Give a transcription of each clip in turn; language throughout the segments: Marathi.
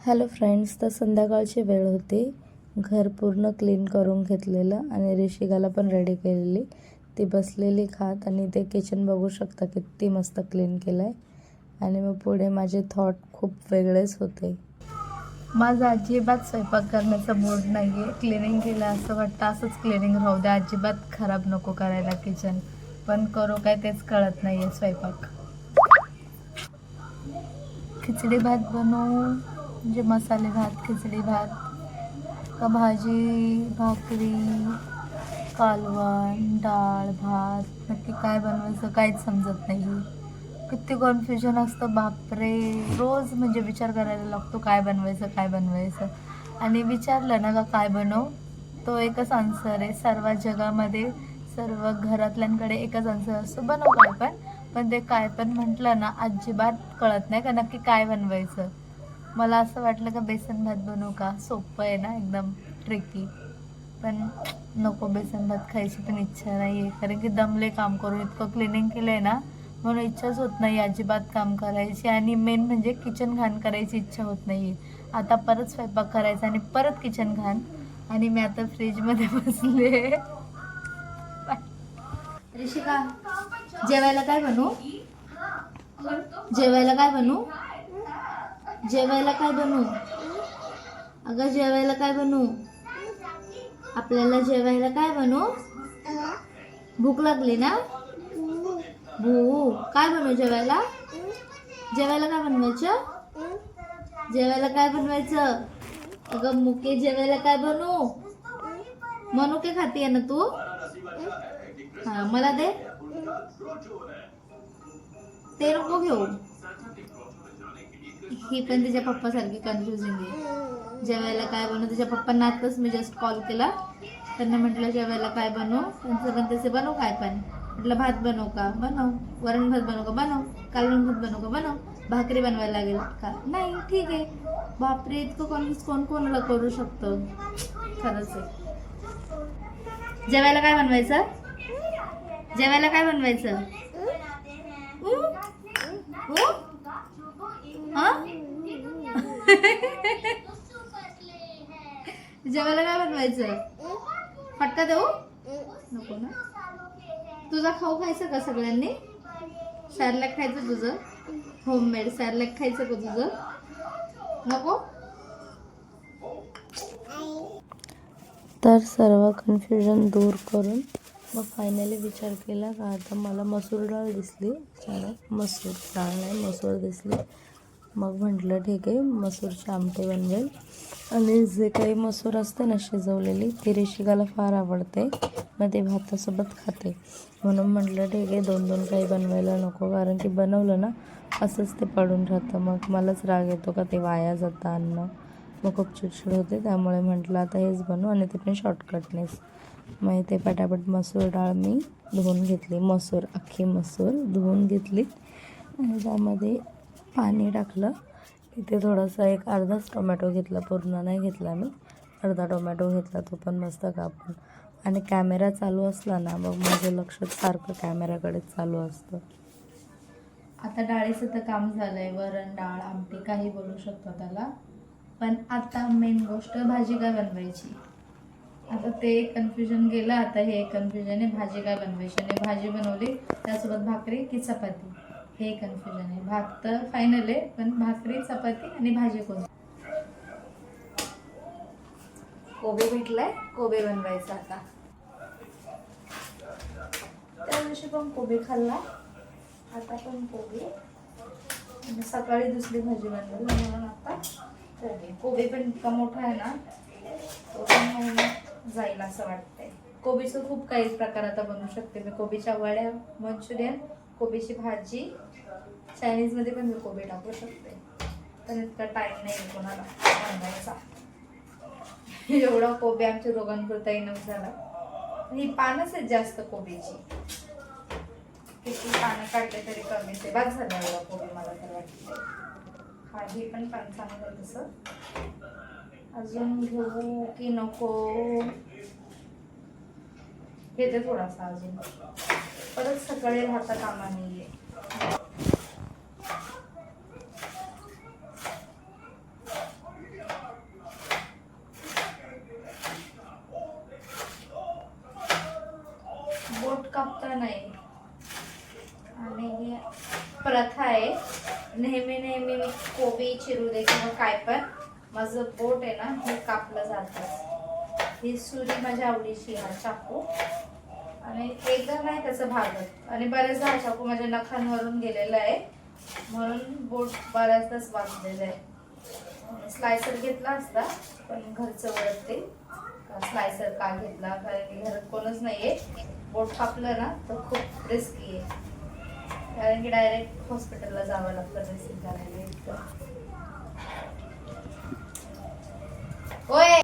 हॅलो फ्रेंड्स तर संध्याकाळची वेळ होती. घर पूर्ण क्लीन करून घेतलेलं आणि ऋषिकाला पण रेडी केलेली. ती बसलेली खात आणि ते किचन बघू शकता किती मस्त क्लीन केलं आहे आणि मग पुढे माझे थॉट खूप वेगळेच होते. माझा अजिबात स्वयंपाक करण्याचा मूड नाही आहे क्लिनिंग केलं असं वाटतं असंच क्लिनिंग राहू द्या. अजिबात खराब नको करायला किचन पण करू काय तेच कळत नाही आहे स्वयंपाक. खिचडी भात बनवू. म्हणजे मसाले भात खिचडी भात का भाजी भाकरी कालवण डाळ भात नक्की काय बनवायचं काहीच समजत नाही. किती कन्फ्युजन असतं बापरे! रोज म्हणजे विचार करायला लागतो काय बनवायचं काय बनवायचं? आणि विचारलं ना का काय बनव? तो एकच आन्सर आहे. सर्व जगामध्ये सर्व घरातल्यांकडे एकच आन्सर असतो बनव काय पण पण ते काय पण म्हटलं ना अजिबात कळत नाही का नक्की काय बनवायचं? मला असं वाटलं का बेसन भात बनवू का? सोपं आहे ना एकदम ट्रिकी पण नको बेसन भात खायची पण इच्छा नाही आहे कारण की दमले काम करून इतकं क्लिनिंग केलं आहे ना म्हणून इच्छाच होत नाही अजिबात काम करायची. आणि मेन म्हणजे किचन घाण करायची इच्छा होत नाही आता परत स्वयंपाक करायचा आणि परत किचन घाण. आणि मी आता फ्रीजमध्ये बसले. ऋषिका जेवायला काय बनू जेवायला काय बनू जेवायला काय बनवू? अगं जेवायला काय बनवू? आपल्याला जेवायला काय बनवू? भूक लागली ना? भू काय बनवू जेवायला? जेवायला काय बनवायचं? जेवायला काय बनवायचं? अगं मुके जेवायला काय बनवू? मनुके खातीये ना तू? हा मला दे. ते नको घेऊ. ही पण तिच्या पप्पासारखी कन्फ्युजिंग आहे. जेवायला काय बनवू? तिच्या पप्पांना आताच मी जस्ट कॉल केला. त्यांना म्हटलं जेवायला काय बनवू? त्यांचं पण तसे बनवू काय पण. म्हटलं भात बनवू का? बनव. वरण भात बनवू का? बनव. कालवण भात बनवू का? बनव. भाकरी बनवायला लागेल का? नाही. ठीक आहे. बापरे इतकं कॉन्फ्युज कोण कोणाला करू शकतो? खरंच आहे. जेवायला काय बनवायचं? जेवायला काय बनवायचं? जेवायला काय बनवायचं फटका देऊ? नको ना. तुझा खाऊ खायचा का सगळ्यांनी? सॅरलॅक खायचं तुझं? होममेड सॅरलॅक खायचं का तुझं? नको? तर सर्व कन्फ्युजन दूर करून मग फायनली विचार केला का आता मला मसूर डाळ दिसली. मसूर डाळ नाही मसूर दिसली. मग म्हटलं ठीक आहे मसूरचे आमटे बनवेल. आणि जे काही मसूर असते ना शिजवलेली ती रेशिकाला फार आवडते. मग ते भातासोबत खाते. म्हणून म्हटलं ठीक आहे दोन दोन काही बनवायला नको कारण की बनवलं ना असंच ते पडून राहतं. मग मलाच राग येतो का ते वाया जातं अन्न. मग खूप चिडचिड होते. त्यामुळे म्हटलं आता हेच बनवू आणि ते पण शॉर्टकटनेच मग ते पटापट मसूर डाळ मी धुवून घेतली. मसूर अख्खी मसूर धुवून घेतली आणि त्यामध्ये पाणी टाकलं. इथे थोडंसं एक अर्धाच टोमॅटो घेतला पूर्ण नाही घेतला मी. अर्धा टोमॅटो घेतला तो पण मस्त कापून. आणि कॅमेरा चालू असला ना मग माझं लक्ष सारखं कॅमेऱ्याकडेच चालू असतं. आता डाळीचं तर काम झालं आहे वरण डाळ आमटी काही बोलू शकतो त्याला. पण आता मेन गोष्ट भाजी काय बनवायची? आता ते एक कन्फ्युजन गेलं आता हे एक कन्फ्युजन आहे भाजी काय बनवायची? आणि भाजी बनवली त्यासोबत भाकरी की चपाती? हे कन्फ्युजन आहे भात तर फायनल आहे पण भाकरी चपाती आणि भाजी कोणती? कोबी भेटलाय. कोबी बनवायचा आता. त्या दिवशी पण कोबी खाल्ला. आता पण कोबी. सकाळी दुसरी भाजी बनवली म्हणून आता कोबी कोबी पण इतका मोठा आहे ना तो पण जाईल असं वाटतंय. कोबीचं खूप काही प्रकार आता बनवू शकते. मी कोबीच्या वड्या मंचुरियन कोबीची भाजी. चायनीजमध्ये पण मी कोबी टाकू शकते. पण इतका टाईम नाही कोणाला बनवायचा. एवढा कोबी आमच्या दोघांपुरता इनफ झाला. ही पानच आहेत जास्त कोबीची. किती पानं काढले तरी कमीच आहे बाद झालं एवढा कोबी मला तर वाटतं हा हे पण पान चांगलं आहे तसं. अजून घेऊ की नको? घेते थोडासा अजून. परत सकाळी राहता कामा नाहीये बोट कापता नाही. आणि प्रथा आहे. नेहमी नेहमी मी कोबी चिरू दे किंवा काय पण माझं बोट आहे ना हे कापलं जातं. ही सुरी माझ्या आवडीची हा चाकू. आणि एकदा नाही त्याचं भागत आणि बऱ्याचदा हा चाकू माझ्या नखांवरून गेलेला आहे. म्हणून बोट बऱ्याचदाच वाचलेलं आहे. स्लायसर घेतला असता पण घरचं वळते स्लायसर का घेतला? कारण की घरात कोणच नाही आहे बोट कापलं ना तर खूप रिस्की आहे. कारण की डायरेक्ट हॉस्पिटलला जावं लागतं ड्रेसिंग करायला. होय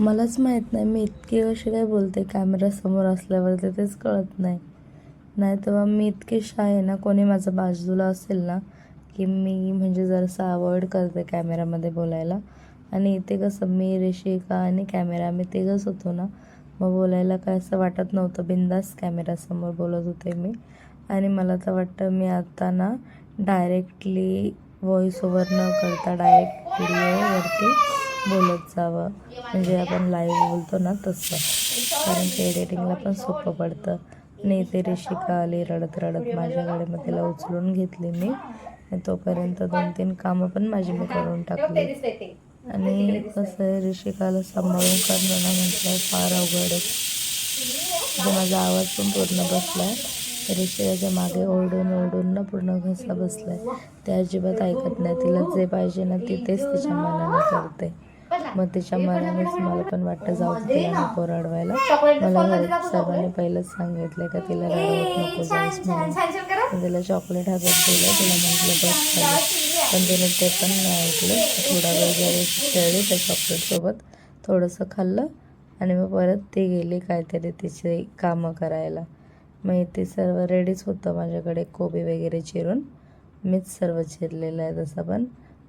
मलाच माहीत नाही. मी इतकी कशी काय बोलते? कॅमेरासमोर असल्यावर ते तेच कळत नाही. नाही तेव्हा मी इतकी शाय आहे ना कोणी माझं बाजूला असेल ना की मी म्हणजे जरासं अवॉइड करते कॅमेरामध्ये बोलायला. आणि इथे कसं मी रेषिका आणि कॅमेरा मी तिघंच होतो ना मग बोलायला काय असं वाटत नव्हतं. बिंदास कॅमेरासमोर बोलत होते मी. आणि मला तर वाटतं मी आता ना डायरेक्टली व्हॉइस ओव्हर न करता डायरेक्ट व्हिडिओवरती बोलत जावं. म्हणजे आपण लाईव्ह बोलतो ना तसं. कारण ते एडिटिंगला पण सोपं पडतं. आणि इथे रिषिका आली रडत रडत माझ्याकडे मग तिला उचलून घेतली मी. तोपर्यंत दोन तीन कामं पण माझी मी करून टाकली. आणि कसं आहे ऋषिकाला सांभाळून करणं ना म्हटलं फार अवघड आहे. म्हणजे माझा आवाज पण पूर्ण बसला आहे ऋषिकाच्या मागे ओरडून ओरडून ना पूर्ण घसा बसला आहे ते अजिबात ऐकत नाही. तिला जे पाहिजे ना ती तेच तिच्या मनाने करते. मग तिच्या मनानेच मला पण वाटतं जाऊ दे तिला नको रडवायला मला घरात सर्वांनी पहिलंच सांगितलं का तिला रडवत नको जाऊस म्हणून. तिला चॉकलेट हातात दिलं तिला म्हटलं बस पण तिने ते पण नाही ऐकलं. थोडा वेळ जरी खेळली त्या चॉकलेटसोबत थोडंसं खाल्लं आणि मग परत ती गेली काहीतरी तिची कामं करायला. मग इथे सर्व रेडीच होतं माझ्याकडे कोबी वगैरे चिरून. मीच सर्व चिरलेलं आहे तसं पण.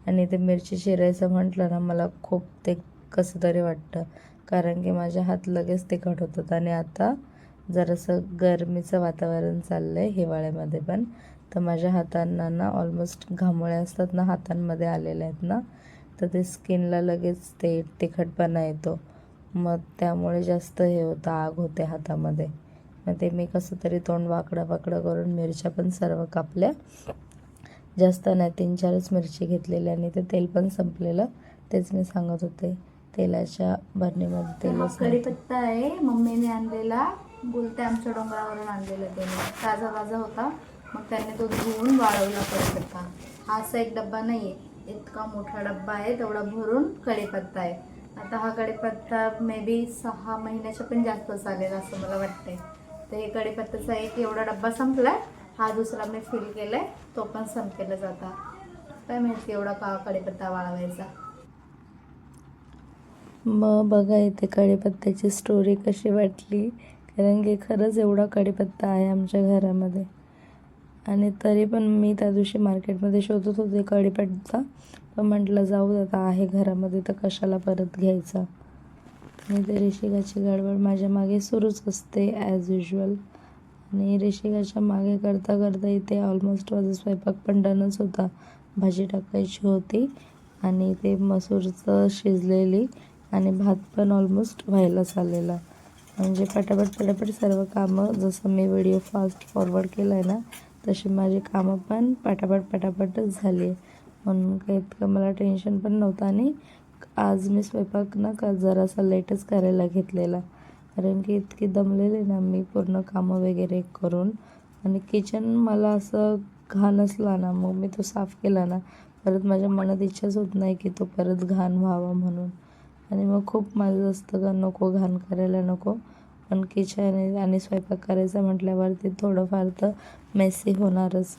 आणि ते मिरची चिरायचं म्हटलं ना मला खूप ते कसं तरी वाटतं. कारण की माझ्या हात लगेच तिखट होतात आणि आता जरासं गरमीचं वातावरण चाललं आहे हिवाळ्यामध्ये पण. तर माझ्या हातांना ना ऑलमोस्ट घामोळ्या असतात ना हातांमध्ये आलेल्या आहेत ना तर ते स्किनला लगेच ते तिखटपणा येतो. मग त्यामुळे जास्त हे होतं आग होते हातामध्ये. मग ते मी कसं तरी तोंड वाकडं वाकडं करून मिरच्या पण सर्व कापल्या. जास्त नाही तीन चारच मिरची घेतलेली आणि ते तेल पण संपलेलं. तेच मी सांगत होते. तेलाच्या भरणीमध्ये तेलच नव्हतं. कढीपत्ता आहे. मम्मीने आणलेला. बोलते आमच्या डोंगरावरून आणलेला त्याने. ताजा ताजा होता. मग त्याने तो धुवून वाळवला कढीपत्ता. हा असा एक डब्बा नाही आहे इतका मोठा डब्बा आहे तेवढा भरून कढीपत्ता आहे. आता हा कढीपत्ता मे बी सहा महिन्याच्या पण जास्त चालेल असं मला वाटतंय. तर हे कढीपत्त्याचा एक एवढा डब्बा संपलाय. हा दुसरा मी फिल आहे तो पण संपेला जाता काय माहिती एवढा का कढीपत्ता वाळवायचा. मग बघा इथे कढीपत्त्याची स्टोरी कशी वाटली. कारण की खरंच एवढा कढीपत्ता आहे आमच्या घरामध्ये. आणि तरी पण मी त्या दिवशी मार्केटमध्ये शोधत होते कढीपत्ता. पण म्हटलं जाऊ आता आहे घरामध्ये तर कशाला परत घ्यायचा? आणि ते ऋषिकाची गडबड माझ्या मागे सुरूच असते ॲज युजल आणि ऋषिकाच्या मागे करता करता इथे ऑलमोस्ट माझा स्वयंपाक पण डनच होता. भाजी टाकायची होती आणि ते मसूरचं शिजलेली आणि भात पण ऑलमोस्ट व्हायलाच आलेला म्हणजे पटापट पटापट सर्व कामं जसं मी व्हिडिओ फास्ट फॉरवर्ड केला आहे ना तशी माझी कामं पण पटापट पटापटच झाली आहे म्हणून काही इतकं मला टेन्शन पण नव्हतं आणि आज मी स्वयंपाक ना का जरासा लेटच करायला घेतलेला. कारण की इतकी दमलेली ना मी पूर्ण कामं वगैरे करून. आणि किचन मला असं घाण असला ना मग मी तो साफ केला ना परत माझ्या मनात इच्छाच होत नाही की तो परत घाण व्हावा म्हणून. आणि मग खूप माझं असतं का नको घाण करायला नको. पण किचन आणि स्वयंपाक करायचा म्हटल्यावरती थोडंफार तर मेसी होणारच.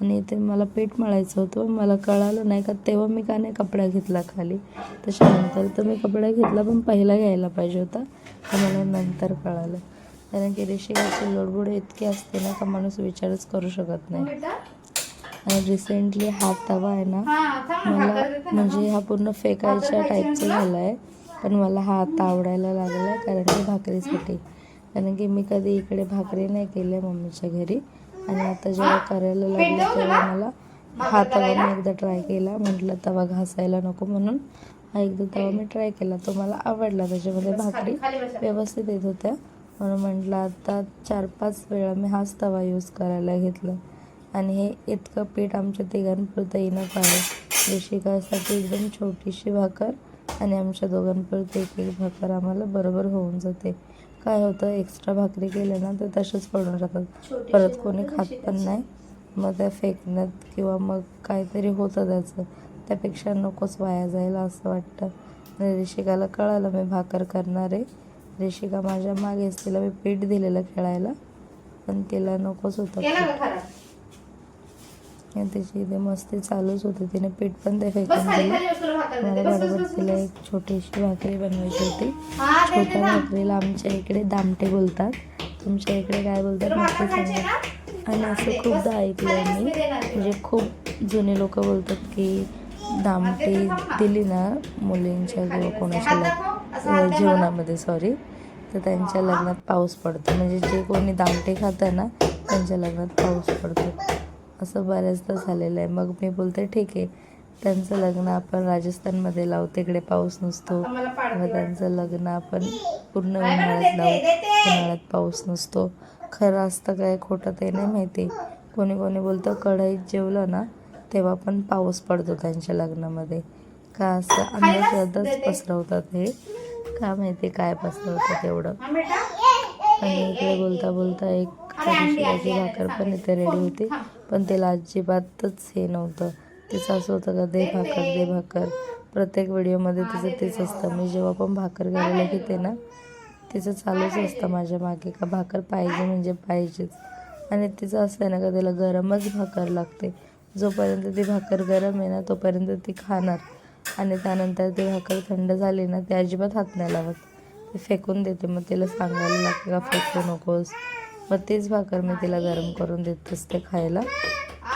आणि इथे मला पीठ मळायचं होतं. मला कळालं नाही का तेव्हा मी का नाही कपडा घेतला खाली? त्याच्यानंतर तर मी कपडा घेतला पण पहिला घ्यायला पाहिजे होता. तर मला नंतर कळालं. कारण की ऋषिकाची लोडबुड इतकी असते ना का माणूस विचारच करू शकत नाही. आणि रिसेंटली हा तवा आहे ना मला म्हणजे हा पूर्ण फेकायच्या टाईपचा झाला आहे पण मला हा आता आवडायला लागला आहे कारण की भाकरीसाठी. कारण की मी कधी इकडे भाकरी नाही केल्या मम्मीच्या घरी. आणि आता जेव्हा करायला लागले तेव्हा मला हा तवा मी एकदा ट्राय केला. म्हटलं तवा घासायला नको म्हणून. हा एकदा तवा मी ट्राय केला. तो मला आवडला. त्याच्यामध्ये भाकरी व्यवस्थित येत होत्या. म्हणून म्हटलं आता चार पाच वेळा मी हाच तवा यूज करायला घेतला. आणि हे इतकं पीठ आमच्या तिघांपुरतं इनफ आहे ऋषिकासाठी एकदम छोटीशी भाकर आणि आमच्या दोघांपुरतं एक एक भाकर आम्हाला बरोबर होऊन जाते. काय होतं? एक्स्ट्रा भाकरी केल्या ना तर तसेच पडून राहतात. परत कोणी खात पण? नाही. मग त्या फेकण्यात किंवा मग काहीतरी होतं त्याचं. त्यापेक्षा नकोच वाया जायला असं वाटतं. ऋषिकाला कळालं मी भाकर करणार आहे. ऋषिका माझ्या मागेच तिला मी पीठ दिलेलं खेळायला. पण तिला नकोच होतं. तिची इथे मस्ती चालूच होती. तिने पीठ पण ते फेकून दिलं मला बरोबर तिला. एक छोटीशी भाकरी बनवायची होती. हा, छोट्या. भाकरीला आमच्या इकडे दामटे बोलतात. तुमच्या इकडे काय बोलतात? नक्की सांगा? आणि असं खूपदा. ऐकलं मी. म्हणजे खूप जुने लोक बोलतात की दामटी दिली ना मुलींच्या किंवा कोणाच्या जेवणामध्ये सॉरी तर त्यांच्या लग्नात पाऊस पडतो. म्हणजे जे कोणी दामटे खातं ना त्यांच्या लग्नात पाऊस पडतो. असं बऱ्याचदा झालेलं आहे. मग मी बोलते ठीक आहे. त्यांचं लग्न आपण राजस्थानमध्ये लावू. तिकडे पाऊस नसतो. मग. त्यांचं लग्न आपण पूर्ण उन्हाळ्यात लावू. उन्हाळ्यात पाऊस नसतो. खरं असतं काय खोटं ते नाही माहिती. कोणी कोणी बोलतं कढईत जेवलं ना तेव्हा पण पाऊस पडतो त्यांच्या लग्नामध्ये. का असं अंधश्रद्धाच. पसरवतात हे? का माहिती काय पसरवतात एवढं? आणि इकडे बोलता बोलता एक भाकर पण इथे रेडी होती. पण तिला अजिबातच हे नव्हतं. तिचं असं होतं का दे भाकर दे भाकर. प्रत्येक व्हिडिओमध्ये तिचं तेच असतं. मी जेव्हा पण भाकर करायला घेते ना तिचं चालूच असतं माझ्या मागे का भाकर पाहिजे म्हणजे पाहिजेच. आणि तिचं असं आहे ना का तिला गरमच भाकर लागते. जोपर्यंत ती भाकर गरम आहे ना तोपर्यंत ती खाणार. आणि त्यानंतर ती भाकर थंड झाली ना ती अजिबात हात नाही लावत. ते फेकून देते. मग तिला सांगायला लागते का फेकू नकोस. मग तीच भाकर मी तिला गरम करून देत असते खायला.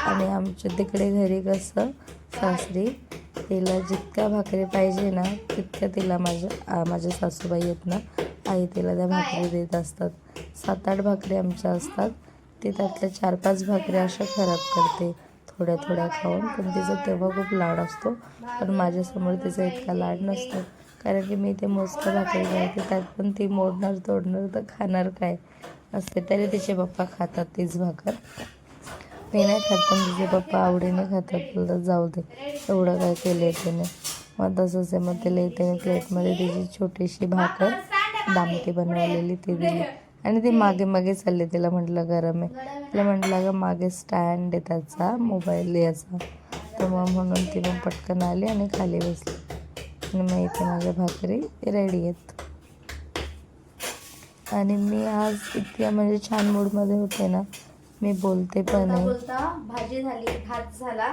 आणि आमच्या तिकडे घरी कसं सासरी तिला जितक्या भाकरी पाहिजे ना तितक्या तिला माझ्या माझ्या सासूबाई आहेत ना आई तिला त्या भाकरी देत असतात. सात आठ भाकरी आमच्या असतात. ती त्यातल्या चार पाच भाकरी अशा खराब करते थोड्या थोड्या खाऊन. पण तिचा तेव्हा खूप लाड असतो. पण माझ्यासमोर तिचा इतका लाड नसतो. कारण की मी ते मोजकं भाकरी करते त्यात पण ती मोडणार तोडणार तर खाणार काय? असते तरी तिचे पप्पा खातात तीच भाकर. मी नाही खात पण तिचे पप्पा आवडीने खातात. बोलतात जाऊ दे एवढं काय केलं तिने? मग तसंच आहे मग तिला इथे प्लेटमध्ये तिची छोटीशी भाकर दामटी बनवलेली ती दिली. आणि ती मागे मागे चालली तिला म्हटलं गरम आहे. तिला म्हटलं ग मागे स्टँड आहे त्याचा मोबाईल याचा. तर मग म्हणून ती मग पटकन आली आणि खाली बसली. आणि मग इथे माझ्या भाकरी रेडी आहेत. आणि मी आज इतक्या म्हणजे छान मूडमध्ये होते ना मी बोलते पण बोलता आहे. बोलता भाजी झाली भात झाला.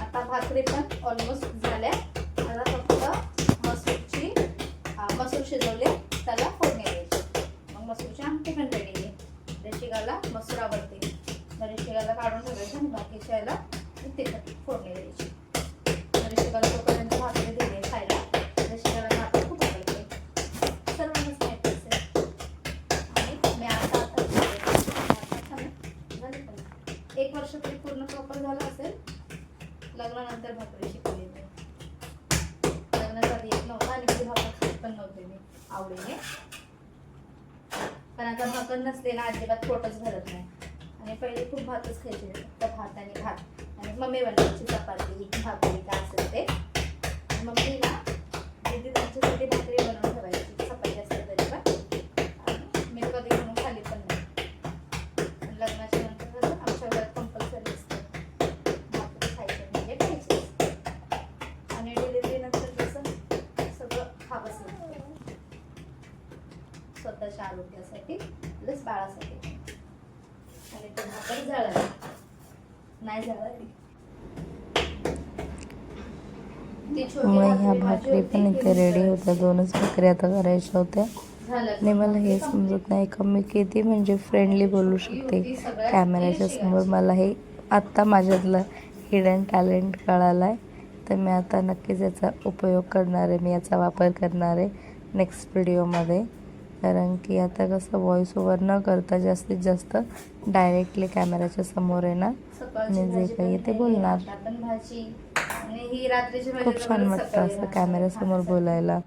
आता भाकरी पण ऑलमोस्ट झाल्या. आता फक्त मसूरची मसूर शिजवले. त्याला फोडणी द्यायची. मग मसूरची आमटी पण रेडी आहे. रेशिकाला मसूर आवडते. मग रेशिकाला काढून ठेवायची आणि बाकीच्या याला तिखट फोडणी द्यायची. मग रेशिकाला तोपर्यंत भाकरी लग्नानंतर भाकरी शिकली मी लग्नासाठी येत नव्हतं आणि ती भाकर खात पण नव्हते मी आवडीने. पण आता भाकर नसते ना अजिबात पोटच भरत नाही. आणि पहिले खूप भातच खायचे. फक्त भात आणि भात. आणि मम्मी बनवायची चपाती भाकरी काय असेल ते. मम्मीला दीदी त्यांच्यासाठी भाकरी बनवून ठेवायची. आरोग्यासाठी प्लस बाळासाठी. आणि ते भाकर जळाली. नाही मग ह्या भाकरी पण इथे रेडी. होत्या. दोनच भाकरी आता करायच्या होत्या. आणि मला हे समजत नाही. का मी किती म्हणजे फ्रेंडली बोलू शकते. कॅमेऱ्याच्या समोर मला हे आत्ता माझ्यातलं हिडन टॅलेंट कळालं आहे तर मी आता नक्कीच याचा उपयोग करणार आहे. मी याचा वापर करणार आहे नेक्स्ट व्हिडिओमध्ये कारण की आता कसं व्हॉइस ओव्हर न करता जास्तीत जास्त डायरेक्टली कॅमेऱ्याच्या समोर ना? सकाळची आणि जे काही ते बोलणार. ही खूप छान वाटतं असं कॅमेऱ्यासमोर. बोलायला.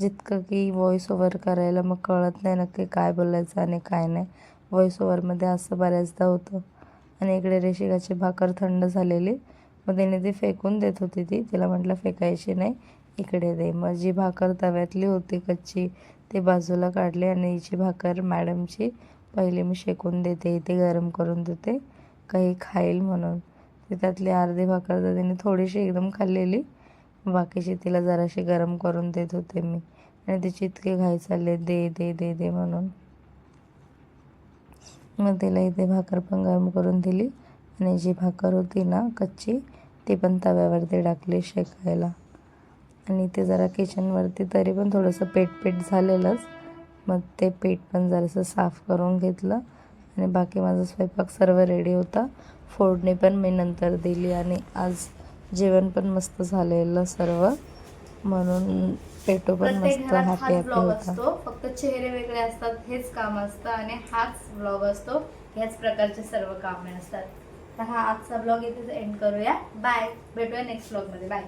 जितकं की व्हॉइस ओव्हर करायला मग कळत नाही नक्की काय बोलायचं आणि काय नाही. व्हॉइस ओव्हरमध्ये असं बऱ्याचदा होतं. आणि इकडे रेशिकाची भाकर थंड झालेली. मग तिने ती फेकून देत होती ती. तिला म्हटलं फेकायची नाही. इकडे दे. मग जी भाकर तव्यातली होती कच्ची ती बाजूला काढली आणि हिची भाकर मॅडमची पहिली मी शेकून देते. इथे गरम करून देते. काही खाईल म्हणून. ते त्यातली अर्धी भाकर तर तिने थोडीशी एकदम खाल्लेली. बाकीची तिला जराशी गरम करून देत होते मी. आणि तिची इतके घाई चालले दे दे दे दे म्हणून. मग तिला इथे भाकर पण गरम करून दिली. आणि जी भाकर होती ना कच्ची ती पण तव्यावरती टाकली शेकायला. आणि ते जरा किचनवरती तरी पण थोडंसं पेट पेट झालेलंच. मग ते पीठ पण जरासं साफ करून घेतलं. आणि बाकी माझा स्वयंपाक सर्व रेडी होता. फोडणी पण मी नंतर दिली आणि आज जेवण पण मस्त झालेलं सर्व. म्हणून पेटो पण मस्त हॅपी हॅपी होता. फक्त चेहरे वेगळे असतात हेच काम असतं आणि हाच ब्लॉग असतो. ह्याच प्रकारचे सर्व कामे असतात. तर हा आजचा ब्लॉग इथेच एंड करूया. बाय भेटूया नेक्स्ट ब्लॉगमध्ये बाय